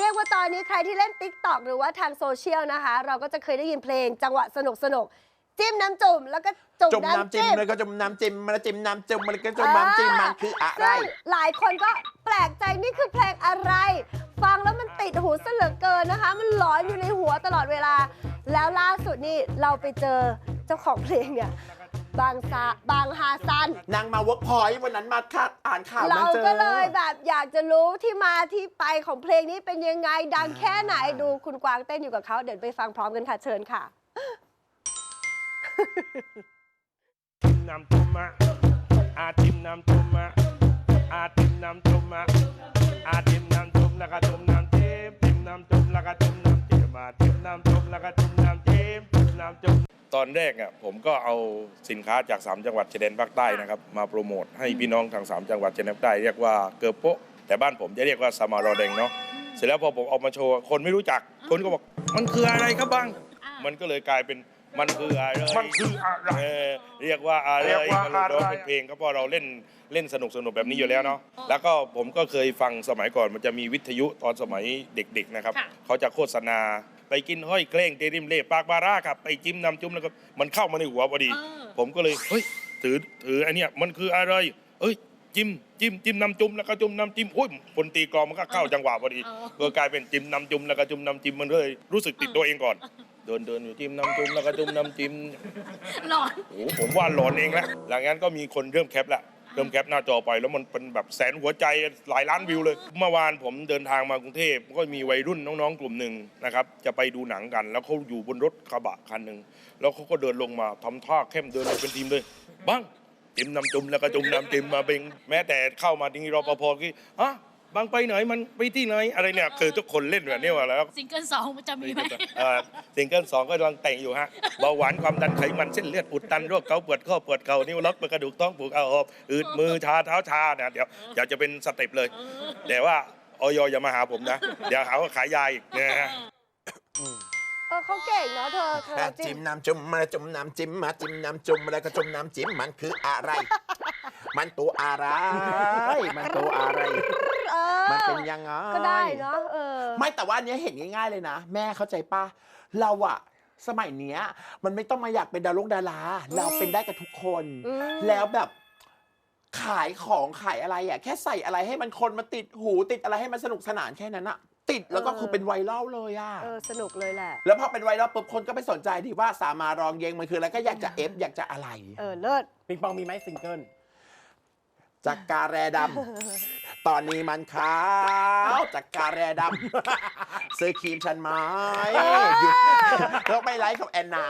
เรียกว่าตอนนี้ใครที่เล่น t ิ k t o k หรือว่าทางโซเชียลนะคะ เราก็จะเคยได้ยินเพลงจังหวะสนุกสนุกๆจิ้มน้ำจุ่มแล้วก็จุ่มจุ่มน้ำน้ำจิ้มจิ้ม แล้วก็จุ่มน้ำจิ้มมันจิ้มน้ำจุ่มมันก็จุ่มน้ำจิ้มมันคืออะไร ซึ่งหลายคนก็แปลกใจนี่คือเพลงอะไร ฟังแล้วมันติดหูซะเหลือเกินนะคะ มันหลอนอยู่ในหัวตลอดเวลา แล้วล่าสุดนี่เราไปเจอเจ้าของเพลงเนี่ย บางซาบางฮาซัน นางมาเวิร์กพอยต์วันนั้นมาคัดอ่านข่าวเรานางเจอ ก็เลยแบบอยากจะรู้ที่มาที่ไปของเพลงนี้เป็นยังไงดังแค่ไหนดูคุณกวางเต้นอยู่กับเขาเดี๋ยวไปฟังพร้อมกันค่ะเชิญค่ะจิ้มน้ำจุ่มอะอาจิ้มน้ำจุ่มอะอาจิ้มน้ำจุ่มอะอาจิ้ม น้ำจุ่มแล้วก็จุ่มน้ำจิ้มจิ้มน้ำจุ่มแล้วก็จุ่มน้ำจิ้มมาจิ้มน้ำจุ่มแล้วก็จุ่มน้ำจิ้มจิ้มน้ำจุ่มตอนแรกอะผมก็เอาสินค้าจาก 3 จังหวัดชายแดนภาคใต้นะครับ มาโปรโมทให้พี่น้องทาง 3 จังหวัดชายแดนภาคใต้เรียกว่าเกิร์โปะแต่บ้านผมจะเรียกว่าสมารอแดงเนาะเสร็จแล้วพอผมเอามาโชว์คนไม่รู้จัก คนก็บอกมันคืออะไรครับบ้าง มันก็เลยกลายเป็นมันคืออะไรมันคืออะไรเเรียกว่าอะไรเรียกว่าอะไรร้องเป็นเพลงก็เพราะเราเล่นเล่นสนุกสนุกแบบนี้อยู่แล้วเนาะแล้วก็ผมก็เคยฟังสมัยก่อนมันจะมีวิทยุตอนสมัยเด็กๆนะครับค่ะเขาจะโฆษณา ไปกินห้อยเกล้งเตริมเล่ปากบาร่าครับไปจิ้มน้ำจุ้มแล้วก็มันเข้ามาในหัวพอดี เออ ผมก็เลยเฮ้ยถือถืออันเนี้ยมันคืออะไรเอ้ยจิ้มจิ้มจิ้มน้ำจุ้มแล้วก็จุ่มน้ำจิ้มโอ้ยคนตีกลองมันก็เข้าจังหวะพอดีเออก็กลายเป็นจิ้มน้ำจุ้มแล้วก็จุ่มน้ำจิ้มมันเลยรู้สึกติดตัวเองก่อน เดินเดินอยู่จิ้มน้ำจุ้มแล้วก็จุ่มน้ำจิ้ม หลอน โอ้โหผมว่าหลอนเองแล้วหลังจากนั้นก็มีคนเริ่มแคปละ เริ่มแคปหน้าจอไปแล้วมันเป็นแบบแสนหัวใจหลายล้านวิวเลย เมื่อวานผมเดินทางมากรุงเทพก็มีวัยรุ่นน้องๆกลุ่มหนึ่งนะครับจะไปดูหนังกัน แล้วเขาอยู่บนรถกระบะคันหนึ่งแล้วเขาก็เดินลงมาทำท่าเข้มเดินเลยเป็นทีมเลยบ้างจิ้มน้ำจุ่มแล้วก็จุ่มน้ำจิ้มมาเป็นแม้แต่เข้ามาที่รอปภกี้ฮะ บางไปไหนมันไปที่ไหนอะไรเนี่ย คือทุกคนเล่นแบบนี้ว่าแล้วซิงเกิลสองมันจะมีไหมเอ่อซิงเกิลสองก็กำลังแต่งอยู่ฮะเบาหวานความดันไขมันเส้นเลือดอุดตันโรคเกาต์ปวดข้อปวดเข่านิ้วล็อกปวดกระดูกต้องผูกเอาหอบอืดมือชาเท้าชาเนี่ยเดี๋ยวเดี๋ยวจะเป็นสเต็ปเลย แต่ว่าออยอย่ามาหาผมนะ เดี๋ยวหาว่าขายยาอีกนะฮะเออเขาเก่งเนาะเธอเธออะจิ้จิ้มมน้ำจุ่มมาจุ่มน้ำจิ้มมาจิ้มน้ำจุ่มแล้วก็จุ่มน้ำจิ้มมันคืออะไร มันตัวอะไร มันตัวอะไรเออ มันเป็นยังไงก็ได้เนาะเออ ไม่แต่ว่าอันเนี้ยเห็นง่าย ๆเลยนะ แม่เข้าใจป่ะ เราอะสมัยเนี้ย มันไม่ต้องมาอยากเป็นดารงดารา เราเป็นได้กับทุกคน อืม แล้วแบบขายของขายอะไรอะแค่ใส่อะไรให้มันคนมาติดหูติดอะไรให้มันสนุกสนานแค่นั้นอะติดแล้วก็คือเป็นไวรัลเลยอะ เออสนุกเลยแหละ แล้วพอเป็นไวรัลปุ๊บคนก็ไปสนใจที่ว่าสามารองเยงมันคืออะไรก็อยากจะเอฟอยากจะอะไร เออเลิศปิงปองมีไหมซิงเกิลจากกาแรดำ ตอนนี้มันขาวจากกาแรดำซื้อครีมฉันไหมหยุดแล้วไปไลฟ์กับแอนนา